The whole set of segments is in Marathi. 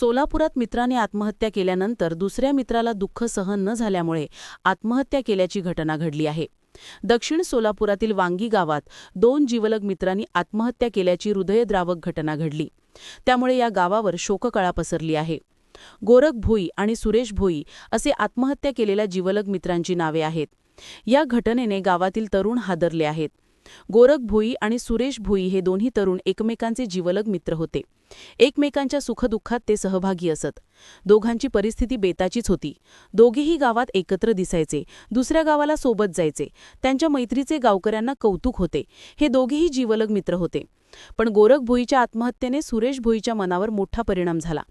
सोलापुरात मित्राने आत्महत्या केल्यानंतर दुसऱ्या मित्राला दुःख सहन न झाल्यामुळे आत्महत्या केल्याची घटना घडली आहे. दक्षिण सोलापुरातील वांगी गावात दोन जीवलग मित्रांनी आत्महत्या केल्याची हृदयद्रावक घटना घडली. त्यामुळे या गावावर शोककळा पसरली आहे. गोरख भोई आणि सुरेश भोई असे आत्महत्या केलेल्या जीवलग मित्रांची नावे आहेत. या घटनेने गावातील तरुण हादरले आहेत. गोरख भोई आणि सुरेश भोई हे दोन्ही तरुण एकमेकांचे जीवलग मित्र होते. एकमेकांच्या सुखदुःखात ते सहभागी असत. दोघांची परिस्थिती बेताचीच होती. दोघेही गावात एकत्र दिसायचे. दुसऱ्या गावाला सोबत जायचे. त्यांच्या मैत्रीचे गावकऱ्यांना कौतुक होते. हे दोघेही जीवलग मित्र होते. पण गोरख भोईच्या आत्महत्येने सुरेश भोईच्या मनावर मोठा परिणाम झाला.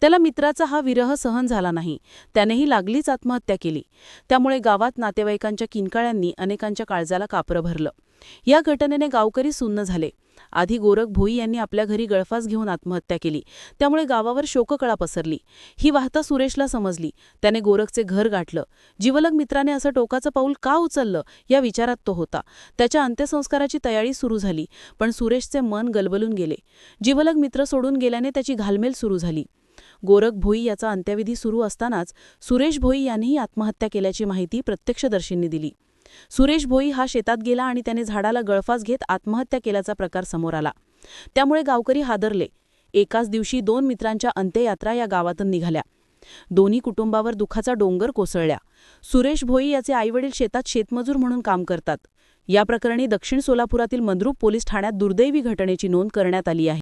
त्याला मित्राचा हा विरह सहन झाला नाही. त्यानेही लागलीच आत्महत्या केली. त्यामुळे गावात नातेवाईकांच्या किनकाळ्यांनी अनेकांच्या काळजाला कापरं भरलं. या घटनेने गावकरी सुन्न झाले. आधी गोरख भोई यांनी आपल्या घरी गळफास घेऊन आत्महत्या केली. त्यामुळे गावावर शोककळा पसरली. ही वाहता सुरेशला समजली. त्याने गोरखचे घर गाठलं. जीवलग मित्राने असं टोकाचं पाऊल का उचललं या विचारात तो होता. त्याच्या अंत्यसंस्काराची तयारी सुरू झाली पण सुरेशचे मन गलबलून गेले. जीवलग मित्र सोडून गेल्याने त्याची घालमेल सुरू झाली. गोरख भोई याचा अंत्यविधी सुरू असतानाच सुरेश भोई यांनीही आत्महत्या केल्याची माहिती प्रत्यक्षदर्शींनी दिली. सुरेश भोई हा शेतात गेला आणि त्याने झाडाला गळफास घेत आत्महत्या केल्याचा प्रकार समोर आला. त्यामुळे गावकरी हादरले. एकाच दिवशी दोन मित्रांच्या अंत्ययात्रा या गावातून निघाल्या. दोन्ही कुटुंबावर दुखाचा डोंगर कोसळल्या. सुरेश भोई याचे आईवडील शेतात शेतमजूर म्हणून काम करतात. या प्रकरणी दक्षिण सोलापुरातील मंद्रुप पोलीस ठाण्यात दुर्दैवी घटनेची नोंद करण्यात आली आहे.